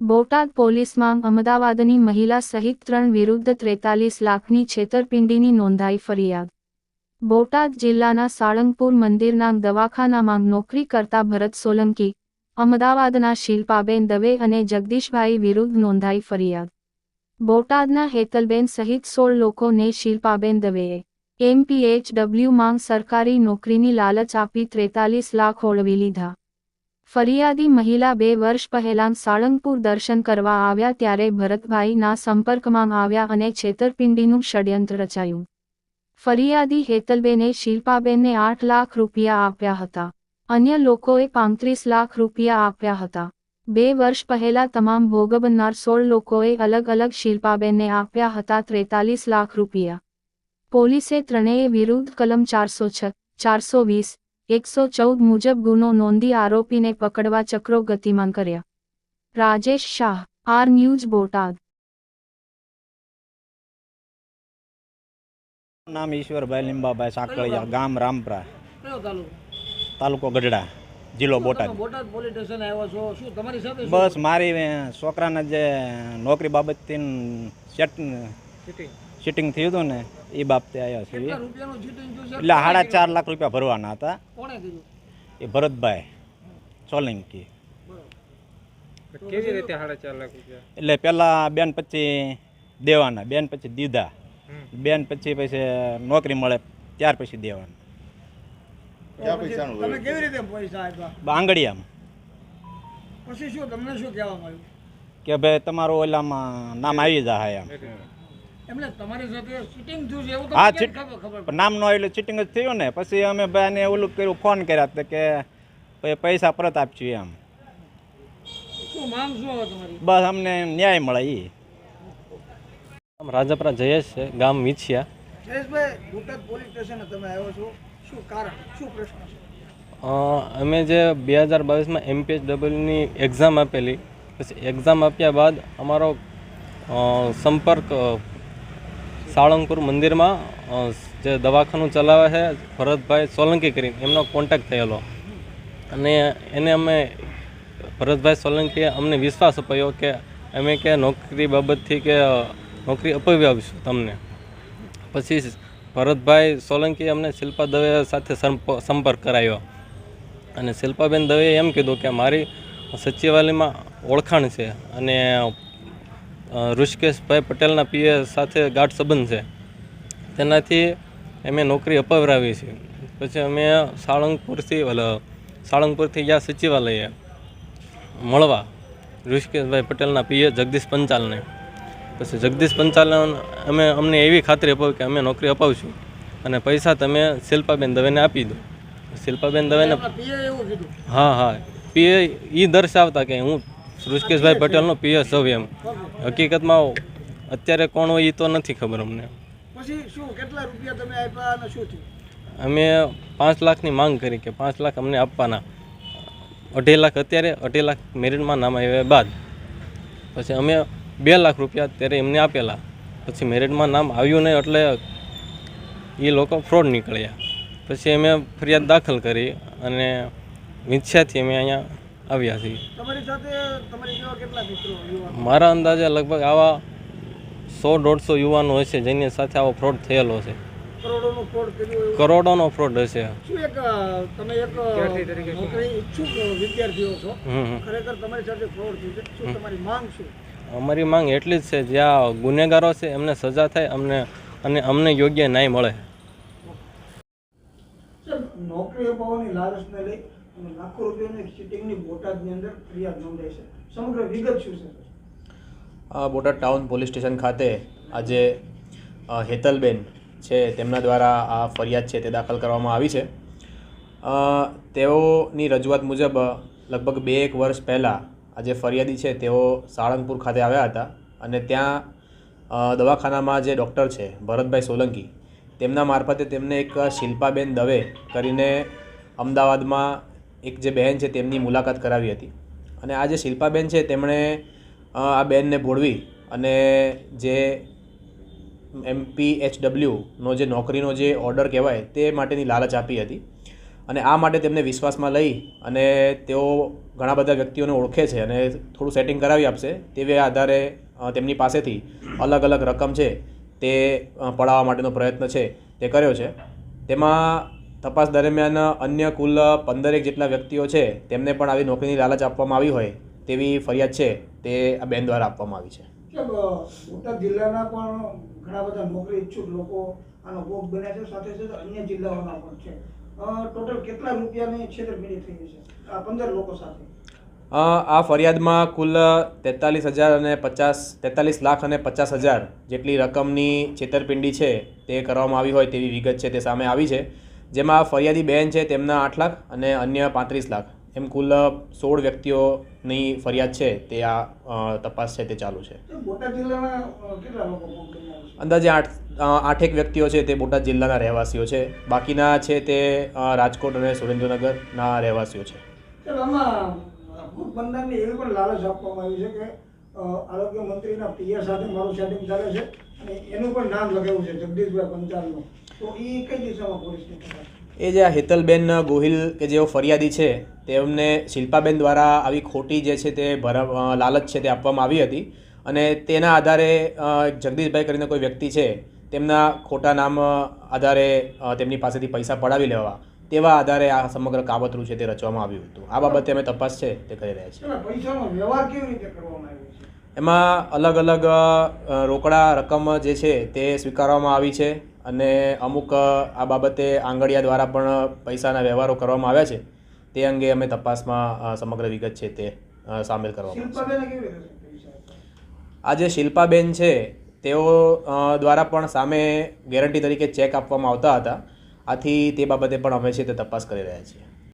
બોટાદ પોલીસમાં અમદાવાદની મહિલા સહિત ત્રણ વિરુદ્ધ ત્રેતાલીસ લાખની છેતરપિંડીની નોંધાઈ ફરિયાદ. બોટાદ જિલ્લાના સાળંગપુર મંદિરના દવાખાનામાં નોકરી કરતા ભરત સોલંકી, અમદાવાદના શિલ્પાબેન દવે અને જગદીશભાઈ વિરુદ્ધ નોંધાઈ ફરિયાદ. બોટાદના હેતલબેન સહિત સોળ લોકોને શિલ્પાબેન દવેએ એમપીએચડબ્લ્યુમાં સરકારી નોકરીની લાલચ આપી ત્રેતાલીસ લાખ ઓળવી લીધા. ફરિયાદી મહિલા બે વર્ષ પહેલાં સાળંગપુર દર્શન કરવા આવ્યા ત્યારે ભરતભાઈના સંપર્કમાં આવ્યા અને છેતરપિંડીનું ષડયંત્ર રચાયું. ફરિયાદી હેતલબેને શિલ્પાબેનને આઠ લાખ રૂપિયા આપ્યા હતા. અન્ય લોકોએ પાંત્રીસ લાખ રૂપિયા આપ્યા હતા. બે વર્ષ પહેલા તમામ ભોગ બનનાર સોળ લોકોએ અલગ અલગ શિલ્પાબેનને આપ્યા હતા ત્રેતાલીસ લાખ રૂપિયા. પોલીસે ત્રણેય વિરુદ્ધ કલમ ચારસો છ, ચારસો વીસ એકસો ચૌદ મુજબ ગુનો નોંધી આરોપીને પકડવા ચક્રો ગતિમાન કર્યા. Rajesh Shah R news Botad. નામ ઈશ્વરભાઈ લીંબાભાઈ સાંકળિયા ગામ રામપરા તાલુકો? ગઢડા જિલ્લો બોટાદ. બોટાદ પોલીસ સ્ટેશન આવ્યા છો? શું તમારી સાથે બસ મારી છોકરાના છોકરાને જે નોકરી બાબતથી સેટ ચીટિંગ? થયું હતું ને એ બાબતે આવ્યા છે? એટલે સાડા ચાર લાખ રૂપિયા ભરવાના હતા. એ ભરતભાઈ સોલંકી. કેવી રીતે સાડા ચાર લાખ રૂપિયા? એટલે પહેલાં બેન પછી દેવાના બેન પછી દીધા. બેન પછી પછી નોકરી મળે ત્યાર પછી દેવાના. તમે કેવી રીતે પૈસા આપ્યા? પછી શું તમને શું કહેવામાં આવ્યું કે ભાઈ તમારું ઓલામાં નામ આવી જાય એમ. હા, નામ નો એટલે ચીટિંગ જ થયું ને. પછી અમે ભાઈને ઓલું કર્યું ફોન કર્યા તો કે ભાઈ પૈસા પરત આપશું એમ. બસ અમને ન્યાય મળે એ રાજપરા જયેશ છે ગામ મીછિયા જયેશભાઈ બોટાદ પોલીસ સ્ટેશને તમે આવ્યો છો. શું કારણ? શું પ્રશ્ન છે? અ, અમે જે બે હજાર બાવીસમાં એમપીએચડબલ્યુની એક્ઝામ આપેલી. પછી એક્ઝામ આપ્યા બાદ અમારો સંપર્ક સાળંગપુર મંદિરમાં જે દવાખાનું ચલાવે છે ભરતભાઈ સોલંકી કરીને, એમનો કોન્ટેક્ટ થયેલો. અને એને અમે, ભરતભાઈ સોલંકીએ અમને વિશ્વાસ અપાયો કે અમે કે નોકરી બાબતથી કે નોકરી અપાવી આવીશું તમને. પછી ભરતભાઈ સોલંકીએ અમને શિલ્પા દવે સાથે સંપ- સંપર્ક કરાયો અને શિલ્પાબેન દવેએ એમ કીધું કે મારી સચિવાલયમાં ઓળખાણ છે અને ઋષિકેશભાઈ પટેલના પીએ સાથે ગાઢ સંબંધ છે. તેનાથી અમે નોકરી અપાવરાવી છે. પછી અમે સાળંગપુરથી સાળંગપુરથી ગયા સચિવાલયે મળવા ઋષિકેશભાઈ પટેલના પીએ જગદીશ પંચાલને. પછી જગદીશ પંચાલને અમે અમને એવી ખાતરી અપાવી કે અમે નોકરી અપાવશું અને પૈસા તમે શિલ્પાબેન દવેને આપી દો. શિલ્પાબેન દવેને હા હા. પીએ એ દર્શાવતા કે હું ઋષિકેશભાઈ પટેલનો પીએ સૌ એમ. હકીકતમાં અત્યારે કોણ હોય એ તો નથી ખબર અમને. અમે પાંચ લાખની માંગ કરી કે પાંચ લાખ અમને આપવાના. અઢી લાખ અત્યારે અઢી લાખ મેરિટમાં નામ આવ્યા બાદ. પછી અમે બે લાખ રૂપિયા અત્યારે એમને આપેલા. પછી મેરિટમાં નામ આવ્યું નહીં એટલે એ લોકો ફ્રોડ નીકળ્યા. પછી અમે ફરિયાદ દાખલ કરી અને વિંછ્યાથી અમે અહીંયા આવ્યા છીએ. તમારી સાથે તમારી જેવા કેટલા મિત્રો યુવાનો મારા અંદાજે લગભગ આવા સો દોઢસો યુવાનો હશે જેની સાથે આવો ફ્રોડ થયેલો છે. કરોડોનું ફ્રોડ કર્યું એવું? કરોડોનો ફ્રોડ હશે. શું એક અ, તમે એક અ, નોકરી ઈચ્છુક વિદ્યાર્થીઓ છો? હમ હમ. ખરેખર તમારી સાથે ફ્રોડ થયું છે. શું તમારી માંગ શું? અમારી માંગ એટલી જ છે જ્યાં ગુનેગારો છે એમને સજા થાય અમને અને અમને યોગ્ય ન્યાય મળે. નોકરી અપાવવાની લાલચને લઈ લાખો રૂપિયાની ચીટિંગની બોટાદની અંદર ફરિયાદ નોંધાઈ છે. સમગ્ર વિગત શું છે? બોટાદ ટાઉન પોલીસ સ્ટેશન ખાતે આજે હેતલબેન છે તેમના દ્વારા આ ફરિયાદ છે તે દાખલ કરવામાં આવી છે. તેઓની રજૂઆત મુજબ, લગભગ બે એક વર્ષ પહેલાં આજે ફરિયાદી છે તેઓ સાળંગપુર ખાતે આવ્યા હતા અને ત્યાં દવાખાનામાં જે ડૉક્ટર છે, ભરતભાઈ સોલંકી, તેમના મારફતે તેમને એક શિલ્પાબેન દવે કરીને અમદાવાદમાં એક જે બહેન છે તેમની મુલાકાત કરાવી હતી. અને આ જે શિલ્પાબેન છે તેમણે આ બેનને ભોળવી અને જે એમપી એચડબલ્યુનો જે નોકરીનો જે ઓર્ડર કહેવાય તે માટેની લાલચ આપી હતી. અને આ માટે તેમને વિશ્વાસમાં લઈ અને તેઓ ઘણા બધા વ્યક્તિઓને ઓળખે છે અને થોડું સેટિંગ કરાવી આપશે તેવી આધારે તેમની પાસેથી અલગ અલગ રકમ છે તે પડાવવા માટેનો પ્રયત્ન છે તે કર્યો છે. તેમાં તપાસ દરમિયાન અન્ય કુલ પંદરેક જેટલા વ્યક્તિઓ છે તેમને પણ આવી નોકરીની લાલચ આપવામાં આવી હોય તેવી ફરિયાદ છે તે આ બેન દ્વારા આપવામાં આવી છે. બોટાદ જિલ્લાના પણ ઘણા બધા નોકરી ઈચ્છુક લોકો આનો ભોગ બન્યા છે સાથે સાથે અન્ય જિલ્લાઓના પણ છે. ટોટલ કેટલા રૂપિયાની છેતરપિંડી થઈ છે આ પંદર લોકો સાથે? આ ફરિયાદમાં કુલ તેતાલીસ હજાર અને પચાસ તેતાલીસ લાખ અને પચાસ હજાર જેટલી રકમની છેતરપિંડી છે તે કરવામાં આવી હોય તેવી વિગત છે તે સામે આવી છે. જેમાં ફરિયાદી બેન છે તેમના આઠ લાખ અને અન્ય પાંત્રીસ લાખ. એમ કુલ સોળ વ્યક્તિઓની ફરિયાદ છે તે આ તપાસ છે તે ચાલુ છે. અંદાજે આઠ આઠેક વ્યક્તિઓ છે તે બોટાદ જિલ્લાના રહેવાસીઓ છે. બાકીના છે તે રાજકોટ અને સુરેન્દ્રનગરના રહેવાસીઓ છે. ચાલો આમાં ભોગ બનનારની એવી પણ લાલચ આપવામાં આવી છે કે આરોગ્ય મંત્રીના પિયા સાથે મારું સેટિંગ ચાલે છે અને એનું પણ નામ લગાવ્યું છે જગદીશભાઈ પંચાલનું. એ જે આ હેતલબેન ગોહિલ કે જેઓ ફરિયાદી છે તેમને શિલ્પાબેન દ્વારા આવી ખોટી જે છે તે ભરા લાલચ છે તે આપવામાં આવી હતી. અને તેના આધારે જગદીશભાઈ કરીને કોઈ વ્યક્તિ છે તેમના ખોટા નામ આધારે તેમની પાસેથી પૈસા પડાવી લેવા તેવા આધારે આ સમગ્ર કાવતરું છે તે રચવામાં આવ્યું હતું. આ બાબતે અમે તપાસ છે તે કરી રહ્યા છીએ. એમાં અલગ અલગ રોકડા રકમ જે છે તે સ્વીકારવામાં આવી છે. અને અમુક આ બાબતે આંગળિયા દ્વારા પણ પૈસાના વ્યવહારો કરવામાં આવ્યા છે. તે અંગે અમે તપાસમાં સમગ્ર વિગત છે તે સામેલ કરવામાં આવશે. શિલ્પાબેને કેવી રીતે પૈસા આપ્યા? આ જે શિલ્પાબેન છે તેઓ દ્વારા પણ સામે ગેરંટી તરીકે ચેક આપવામાં આવતા હતા. આથી તે બાબતે પણ અમે છે તે તપાસ કરી રહ્યા છીએ.